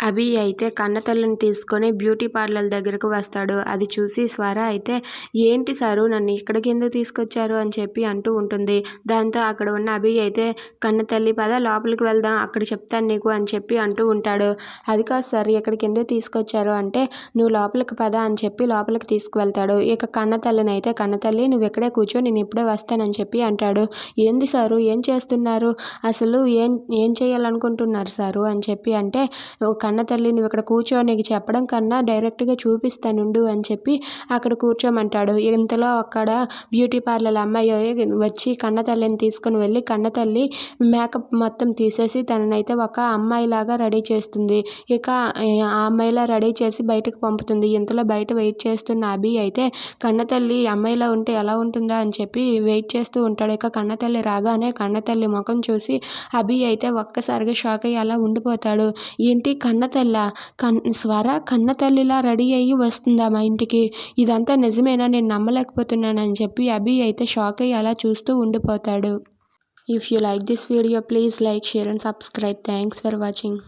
అభి అయితే కన్నతల్లిని తీసుకొని beauty parlour దగ్గరకు వస్తాడు. అది చూసి స్వర అయితే ఏంటి సారు నన్ను ఇక్కడికి ఎందుకు తీసుకొచ్చారు? అని చెప్పి అంటూ ఉంటుంది. దాంతో అక్కడ ఉన్న అభి అయితే కన్నతల్లి పద లోపలికి వెళ్దాం అక్కడ చెప్తాను నీకు అని చెప్పి అంటూ ఉంటాడు. అది కాదు సార్ ఇక్కడికి ఎందుకు తీసుకొచ్చారు? అంటే నువ్వు లోపలికి పద అని చెప్పి లోపలికి తీసుకువెళ్తాడు. ఇక కన్నతల్లిని అయితే కన్నతల్లి నువ్వు ఇక్కడే కూర్చో నేను ఇప్పుడే వస్తానని చెప్పి అంటాడు. ఏంది సారు ఏం చేస్తున్నారు? అసలు ఏం ఏం చేయాలనుకుంటున్నారు సారు? అని చెప్పి అంటే కన్నతల్లి నువ్వు ఇక్కడ కూర్చో నీకు చెప్పడం కన్నా డైరెక్ట్గా చూపిస్తానుండు అని చెప్పి అక్కడ కూర్చోమంటాడు. ఇంతలో అక్కడ బ్యూటీ పార్లర్ అమ్మాయి వచ్చి కన్నతల్లిని తీసుకుని వెళ్ళి కన్న తల్లి మేకప్ మొత్తం తీసేసి తననైతే ఒక అమ్మాయిలాగా రెడీ చేస్తుంది. ఇక ఆ అమ్మాయిలా రెడీ చేసి బయటకు పంపుతుంది. ఇంతలో బయట వెయిట్ చేస్తున్న అభి అయితే కన్నతల్లి అమ్మాయిలా ఉంటే ఎలా ఉంటుందా? అని చెప్పి వెయిట్ చేస్తూ ఉంటాడు. ఇక కన్నతల్లి రాగానే కన్నతల్లి ముఖం చూసి అభి అయితే ఒక్కసారిగా షాక్ అయ్యి అలా ఉండిపోతాడు. ఏంటి కన్న కన్నతెల్ల కన్ స్వర కన్నతల్లిలా రెడీ అయ్యి వస్తుందా మా ఇంటికి? ఇదంతా నిజమేనా? నేను నమ్మలేకపోతున్నాను అని చెప్పి అభి అయితే షాక్ అయ్యి అలా చూస్తూ ఉండిపోతాడు. If you like this video please like share and subscribe thanks for watching